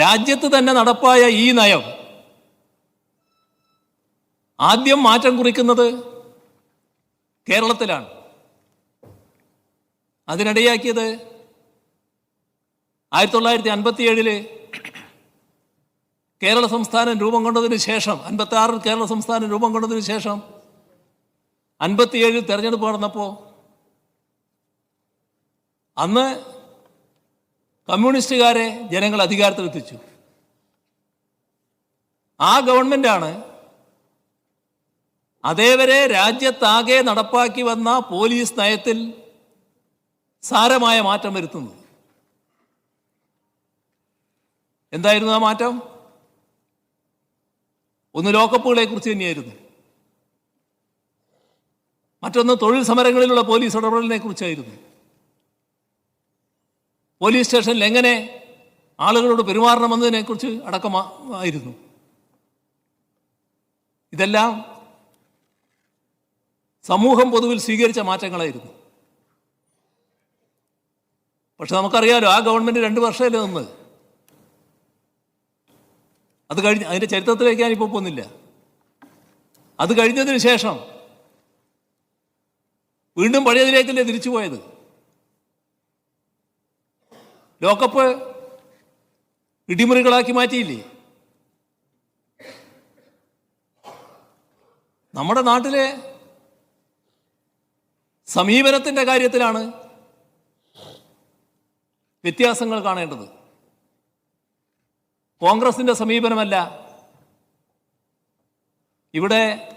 രാജ്യത്ത് തന്നെ നടപ്പായ ഈ നയം ആദ്യം മാറ്റം കുറിക്കുന്നത് കേരളത്തിലാണ്. അതിനിടയാക്കിയത് ആയിരത്തി തൊള്ളായിരത്തി അൻപത്തി ഏഴിൽ കേരള സംസ്ഥാനം രൂപം കൊണ്ടതിന് ശേഷം അൻപത്തി ആറിൽ കേരള സംസ്ഥാനം രൂപം കൊണ്ടതിന് ശേഷം അൻപത്തിയേഴിൽ തെരഞ്ഞെടുപ്പ് നടന്നപ്പോൾ അന്ന് കമ്മ്യൂണിസ്റ്റുകാരെ ജനങ്ങൾ അധികാരത്തിലെത്തിച്ചു. ആ ഗവൺമെന്റാണ് അതേവരെ രാജ്യത്താകെ നടപ്പാക്കി വന്ന പോലീസ് നയത്തിൽ സാരമായ മാറ്റം വരുത്തുന്നത്. എന്തായിരുന്നു ആ മാറ്റം? ഒന്ന് ലോക്കപ്പുകളെ കുറിച്ച് തന്നെയായിരുന്നു. മറ്റൊന്ന് തൊഴിൽ സമരങ്ങളിലുള്ള പോലീസ് ഇടപെടലിനെ കുറിച്ചായിരുന്നു പോലീസ് സ്റ്റേഷനിൽ എങ്ങനെ ആളുകളോട് പെരുമാറണമെന്നതിനെ കുറിച്ച് അടക്കമായിരുന്നു ഇതെല്ലാം സമൂഹം പൊതുവിൽ സ്വീകരിച്ച മാറ്റങ്ങളായിരുന്നു. പക്ഷെ നമുക്കറിയാലോ ആ ഗവൺമെന്റ് രണ്ട് വർഷമല്ലേ നിന്ന്? അത് കഴിഞ്ഞ് അതിന്റെ ചരിത്രത്തിലേക്ക് ഞാനിപ്പോൾ പോകുന്നില്ല. അത് കഴിഞ്ഞതിന് ശേഷം വീണ്ടും പഴയതിലേക്കല്ലേ തിരിച്ചു പോയത് ലോക്കപ്പ് ഇടിമുറികളാക്കി മാറ്റിയില്ലേ? നമ്മുടെ നാട്ടിലെ സമീപനത്തിന്റെ കാര്യത്തിലാണ് വ്യത്യാസങ്ങൾ കാണേണ്ടത്. കോൺഗ്രസിന്റെ സമീപനമല്ല. ഇവിടെ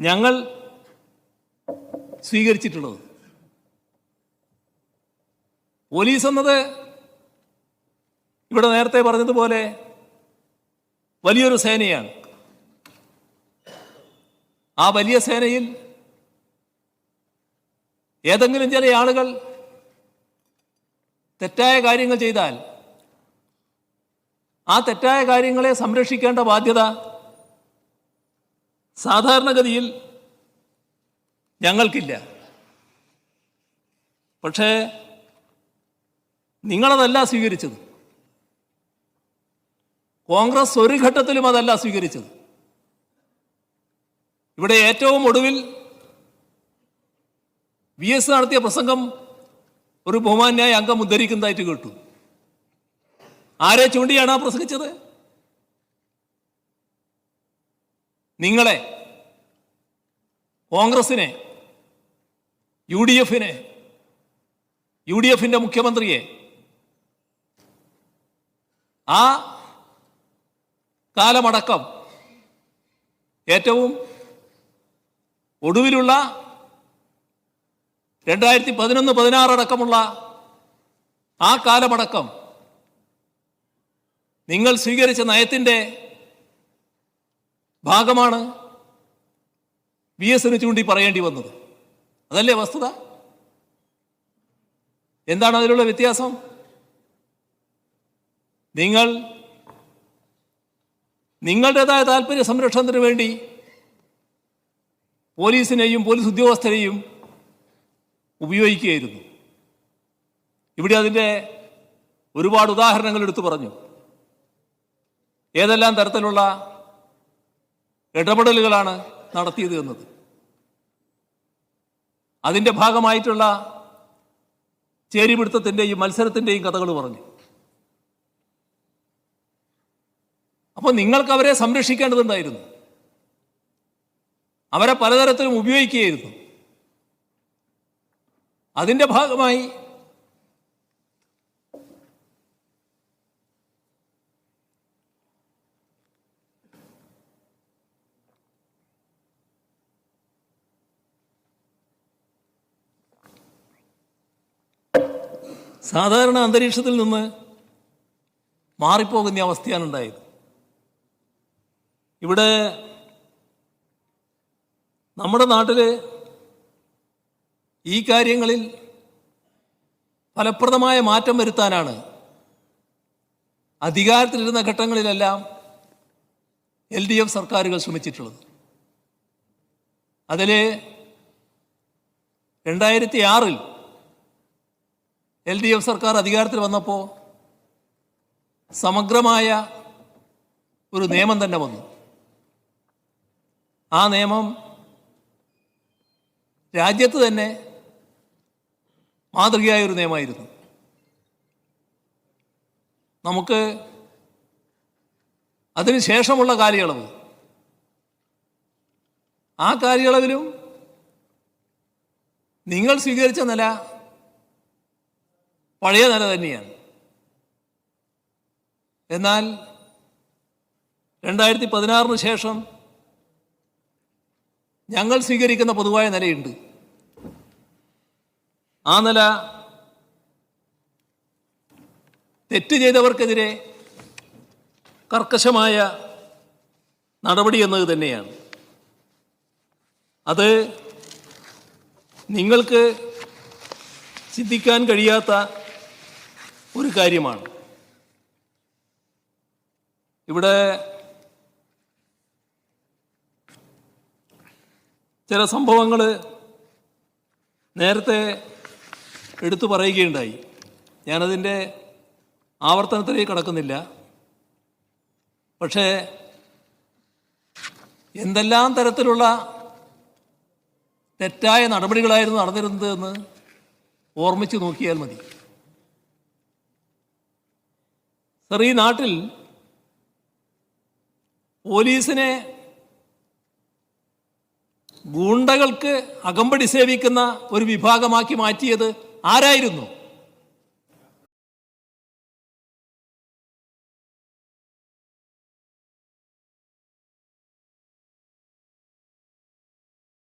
ഞങ്ങൾ സ്വീകരിച്ചിട്ടുള്ളത്. പോലീസ് എന്നത് ഇവിടെ നേരത്തെ പറഞ്ഞതുപോലെ വലിയൊരു സേനയാണ്. ആ വലിയ സേനയിൽ ഏതെങ്കിലും ചില ആളുകൾ തെറ്റായ കാര്യങ്ങൾ ചെയ്താൽ ആ തെറ്റായ കാര്യങ്ങളെ സംരക്ഷിക്കേണ്ട ബാധ്യത സാധാരണഗതിയിൽ ഞങ്ങൾക്കില്ല. പക്ഷേ നിങ്ങളതല്ല സ്വീകരിച്ചത്. കോൺഗ്രസ് ഒരു ഘട്ടത്തിലും അതല്ല സ്വീകരിച്ചത്. ഇവിടെ ഏറ്റവും ഒടുവിൽ വി എസ് നടത്തിയ പ്രസംഗം ഒരു ബഹുമാന്യായ അംഗം ഉദ്ധരിക്കുന്നതായിട്ട് കേട്ടു. ആരെ ചൂണ്ടിയാണ് ആ പ്രസംഗിച്ചത്? നിങ്ങളെ കോൺഗ്രസിനെ യു ഡി എഫിനെ യു ഡി എഫിന്റെ മുഖ്യമന്ത്രിയെ ആ കാലമടക്കം ഏറ്റവും ഒടുവിലുള്ള രണ്ടായിരത്തി പതിനൊന്ന് പതിനാറ് അടക്കമുള്ള ആ കാലമടക്കം നിങ്ങൾ സ്വീകരിച്ച നയത്തിന്റെ ഭാഗമാണ് വി എന് ചൂണ്ടി പറയേണ്ടി വന്നത്. അതല്ലേ വസ്തുത? എന്താണ് അതിലുള്ള വ്യത്യാസം? നിങ്ങൾ നിങ്ങളുടേതായ താല്പര്യ സംരക്ഷണത്തിന് വേണ്ടി പോലീസിനെയും പോലീസ് ഉദ്യോഗസ്ഥരെയും ഉപയോഗിക്കുകയായിരുന്നു. ഇവിടെ അതിന്റെ ഒരുപാട് ഉദാഹരണങ്ങൾ എടുത്തു പറഞ്ഞു. ഏതെല്ലാം തരത്തിലുള്ള ഇടപെടലുകളാണ് നടത്തിയത് എന്നത്. അതിന്റെ ഭാഗമായിട്ടുള്ള ചേരിപിടുത്തത്തിന്റെയും മത്സരത്തിന്റെയും കഥകൾ പറഞ്ഞു. അപ്പോൾ നിങ്ങൾക്ക് അവരെ സംരക്ഷിക്കേണ്ടതുണ്ടായിരുന്നു. അവരെ പലതരത്തിലും ഉപയോഗിക്കുകയായിരുന്നു. അതിന്റെ ഭാഗമായി സാധാരണ അന്തരീക്ഷത്തിൽ നിന്ന് മാറിപ്പോകുന്ന അവസ്ഥയാണ് ഉണ്ടായത്. ഇവിടെ നമ്മുടെ നാട്ടിൽ ഈ കാര്യങ്ങളിൽ ഫലപ്രദമായ മാറ്റം വരുത്താനാണ് അധികാരത്തിലിരുന്ന ഘട്ടങ്ങളിലെല്ലാം എൽ ഡി എഫ് സർക്കാരുകൾ ശ്രമിച്ചിട്ടുള്ളത്. അതിൽ രണ്ടായിരത്തി ആറിൽ എൽ ഡി എഫ് സർക്കാർ അധികാരത്തിൽ വന്നപ്പോൾ സമഗ്രമായ ഒരു നിയമം തന്നെ വന്നു. ആ നിയമം രാജ്യത്ത് തന്നെ മാതൃകയായ ഒരു നിയമമായിരുന്നു. നമുക്ക് അതിനുശേഷമുള്ള കാലയളവ്. ആ കാലയളവിലും നിങ്ങൾ സ്വീകരിച്ച നില പഴയ നില തന്നെയാണ്. എന്നാൽ രണ്ടായിരത്തി പതിനാറിന് ശേഷം ഞങ്ങൾ സ്വീകരിക്കുന്ന പൊതുവായ നിലയുണ്ട്. ആ നില തെറ്റ് ചെയ്തവർക്കെതിരെ കർക്കശമായ നടപടി എന്നത് തന്നെയാണ്. അത് നിങ്ങൾക്ക് ചിന്തിക്കാൻ കഴിയാത്ത ഒരു കാര്യമാണ്. ഇവിടെ ചില സംഭവങ്ങൾ നേരത്തെ എടുത്തു പറയുകയുണ്ടായി. ഞാനതിന്റെ ആവർത്തനത്തിലേക്ക് കടക്കുന്നില്ല. പക്ഷേ എന്തെല്ലാം തരത്തിലുള്ള തെറ്റായ നടപടികളായിരുന്നു നടന്നിരുന്നത് എന്ന് ഓർമ്മിച്ച് നോക്കിയാൽ മതി. സർ ഈ നാട്ടിൽ പോലീസിനെ ഗൂണ്ടകൾക്ക് അകമ്പടി സേവിക്കുന്ന ഒരു വിഭാഗമാക്കി മാറ്റിയത് ആരായിരുന്നു?